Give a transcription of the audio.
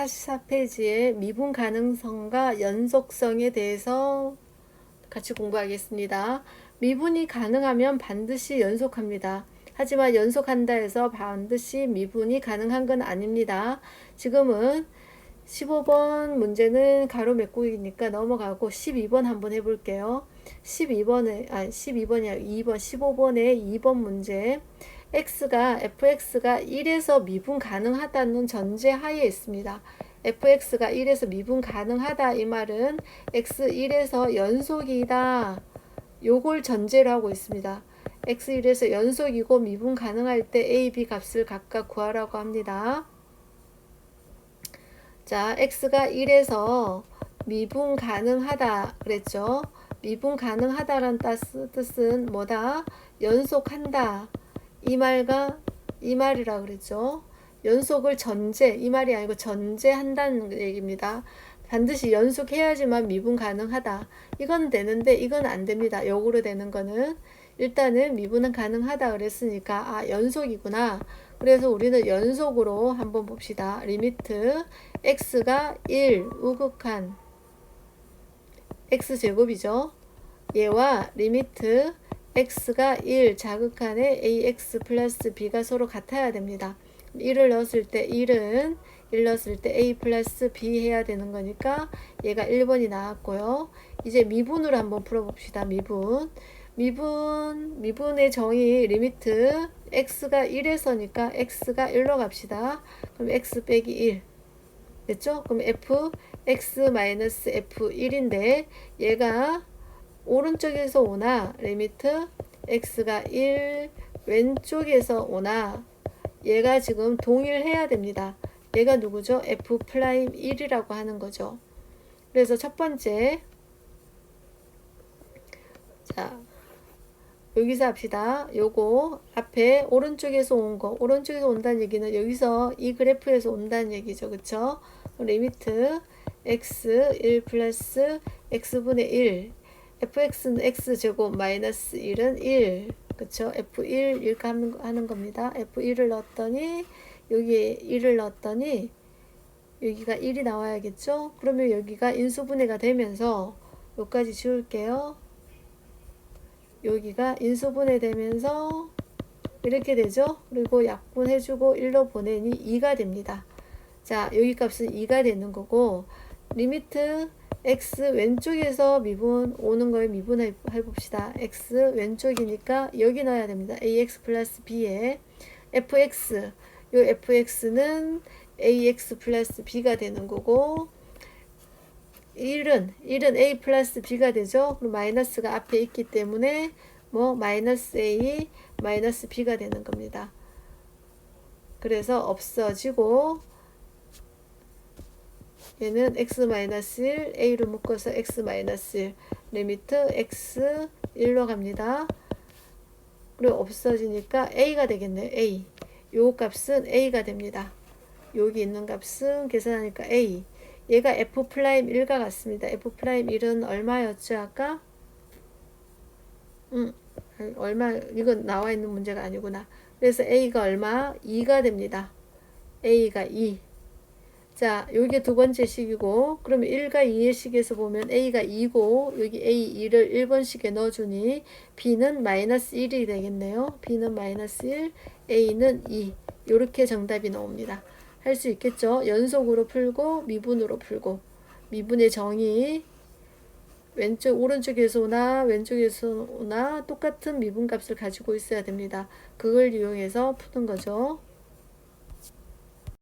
44페이지의 미분 가능성과 연속성에 대해서 같이 공부하겠습니다. 미분이 가능하면 반드시 연속합니다. 하지만 연속한다 해서 반드시 미분이 가능한 건 아닙니다. 지금은 15번 문제는 가로 메꾸기니까 넘어가고 12번 한번 해볼게요. 12번에, 아, 12번이 아니라 2번, 15번의 2번 문제. X가, fx가 1에서 미분 가능하다는 전제 하에 있습니다. fx가 1에서 미분 가능하다 이 말은 x1에서 연속이다. 요걸 전제로 하고 있습니다. x1에서 연속이고 미분 가능할 때 a, b 값을 각각 구하라고 합니다. 자, x가 1에서 미분 가능하다 그랬죠. 미분 가능하다란 뜻은 뭐다? 연속한다. 이 말과 이 말이라 그랬죠. 연속을 전제, 이 말이 아니고 전제한다는 얘기입니다. 반드시 연속해야지만 미분 가능하다. 이건 되는데 이건 안 됩니다. 역으로 되는 거는 일단은 미분은 가능하다 그랬으니까 아 연속이구나. 그래서 우리는 연속으로 한번 봅시다. 리미트 x가 1 우극한 x제곱이죠. 얘와 리미트 x가 1 자극한의 ax 플러스 b가 서로 같아야 됩니다. 1을 넣었을 때 1은 1 넣었을 때 a 플러스 b 해야 되는 거니까 얘가 1번이 나왔고요. 이제 미분으로 한번 풀어봅시다. 미분. 미분, 미분의 정의 리미트 x가 1에서니까 x가 1로 갑시다. 그럼 x 빼기 1. 됐죠? 그럼 f x 마이너스 f 1인데 얘가 오른쪽에서 오나 리미트 x가 1 왼쪽에서 오나 얘가 지금 동일해야 됩니다. 얘가 누구죠? f 프라임 1이라고 하는 거죠. 그래서 첫 번째 자 여기서 합시다. 요거 앞에 오른쪽에서 온 거, 오른쪽에서 온다는 얘기는 여기서 이 그래프에서 온다는 얘기죠. 그쵸? 리미트 x 1 플러스 x분의 1 fx는 x제곱 마이너스 1은 1 그쵸? f1 이렇게 하는, 하는 겁니다. f1을 넣었더니 여기에 1을 넣었더니 여기가 1이 나와야겠죠? 그러면 여기가 인수분해가 되면서 여기까지 지울게요. 여기가 인수분해 되면서 이렇게 되죠. 그리고 약분해주고 1로 보내니 2가 됩니다. 자, 여기 값은 2가 되는 거고 리미트 x 왼쪽에서 미분 오는 걸 미분해 봅시다. x 왼쪽이니까 여기 넣어야 됩니다. ax 플러스 b에 fx 요 fx는 ax 플러스 b가 되는 거고 1은 1은 a 플러스 b가 되죠. 그럼 마이너스가 앞에 있기 때문에 뭐 마이너스 a 마이너스 b가 되는 겁니다. 그래서 없어지고 얘는 x 마이너스 1 a로 묶어서 x 마이너스 1 리미트 x 1로 갑니다. 그리고 없어지니까 a가 되겠네요. a 요 값은 a가 됩니다. 여기 있는 값은 계산하니까 a 얘가 f 프라임 1과 같습니다. f 프라임 1은 얼마였죠 아까? 음, 얼마 이건 나와 있는 문제가 아니구나. 그래서 a가 얼마? 2가 됩니다. a가 2. 자, 여기 두 번째 식이고, 그러면 1과 2의 식에서 보면 a가 2고, 여기 a 2를 1번 식에 넣어주니, b는 마이너스 1이 되겠네요. b는 마이너스 1, a는 2. 이렇게 정답이 나옵니다. 할 수 있겠죠? 연속으로 풀고, 미분으로 풀고, 미분의 정의, 왼쪽, 오른쪽에서 오나, 왼쪽에서 오나, 똑같은 미분 값을 가지고 있어야 됩니다. 그걸 이용해서 푸는 거죠.